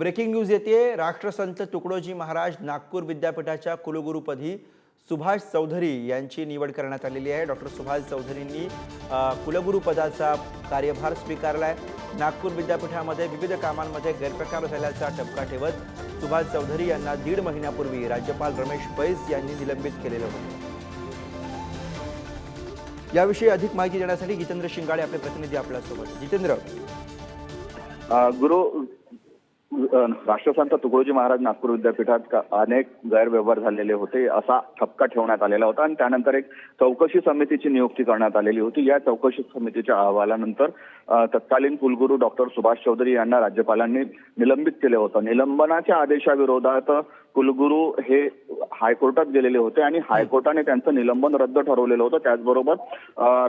Breaking news येते राष्ट्रसंत तुकडोजी महाराज नागपूर विद्यापीठाच्या कुलगुरुपदी सुभाष चौधरी यांची निवड करण्यात आलेली आहे. डॉक्टर सुभाष चौधरींनी कुलगुरुपदाचा कार्यभार स्वीकारला आहे नागपूर विद्यापीठामध्ये विविध कामांमध्ये गैरप्रकार झाल्याचा टपका ठेवत सुभाष चौधरी यांना दीड महिन्यापूर्वी राज्यपाल रमेश बैस यांनी निलंबित केलेलं होतं. याविषयी अधिक माहिती देण्यासाठी जितेंद्र शिंगाडे आपले प्रतिनिधी आपल्यासोबत. जितेंद्र. गुरु राष्ट्रसंत तुकडोजी महाराज नागपूर विद्यापीठात अनेक गैरव्यवहार झालेले होते असा ठपका ठेवण्यात आलेला होता आणि त्यानंतर एक चौकशी समितीची नियुक्ती करण्यात आलेली होती. या चौकशी समितीच्या अहवालानंतर तत्कालीन कुलगुरू डॉक्टर सुभाष चौधरी यांना राज्यपालांनी निलंबित केलं होतं. निलंबनाच्या आदेशाविरोधात कुलगुरू हे हायकोर्टात गेलेले होते आणि हायकोर्टाने त्यांचं निलंबन रद्द ठरवलेलं होतं. त्याचबरोबर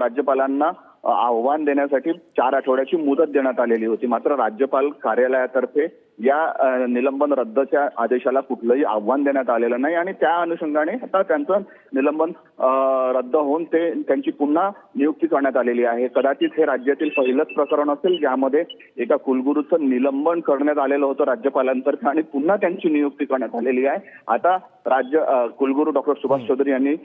राज्यपालांना आव्हान देण्यासाठी चार आठवड्याची मुदत देण्यात आलेली होती. मात्र राज्यपाल कार्यालयातर्फे या निलंबन रद्दच्या आदेशाला कुठलंही आव्हान देण्यात आलेलं नाही आणि त्या अनुषंगाने आता त्यांचं निलंबन रद्द होऊन ते त्यांची पुन्हा नियुक्ती करण्यात आलेली आहे. कदाचित हे राज्यातील पहिलंच प्रकरण असेल ज्यामध्ये एका कुलगुरूचं निलंबन करण्यात आलेलं होतं राज्यपालांतर्फे आणि पुन्हा त्यांची नियुक्ती करण्यात आलेली आहे. आता राज्य कुलगुरू डॉक्टर सुभाष चौधरी यांनी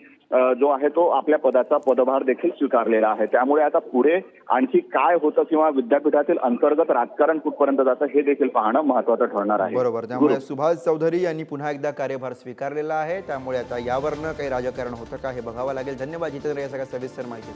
जो आहे तो आपल्या पदाचा पदभार देखील स्वीकारलेला आहे. त्यामुळे आता पुढे आणखी काय होतं किंवा विद्यापीठातील अंतर्गत राजकारण कुठपर्यंत जातं हे देखील पाहणं महत्वाचं ठरणार आहे. बरोबर. त्यामुळे सुभाष चौधरी यांनी पुन्हा एकदा कार्यभार स्वीकारलेला आहे. त्यामुळे आता यावरनं काही राजकारण होतं का हे बघावं लागेल. धन्यवाद जितेंद्र या सगळ्या सविस्तर माहिती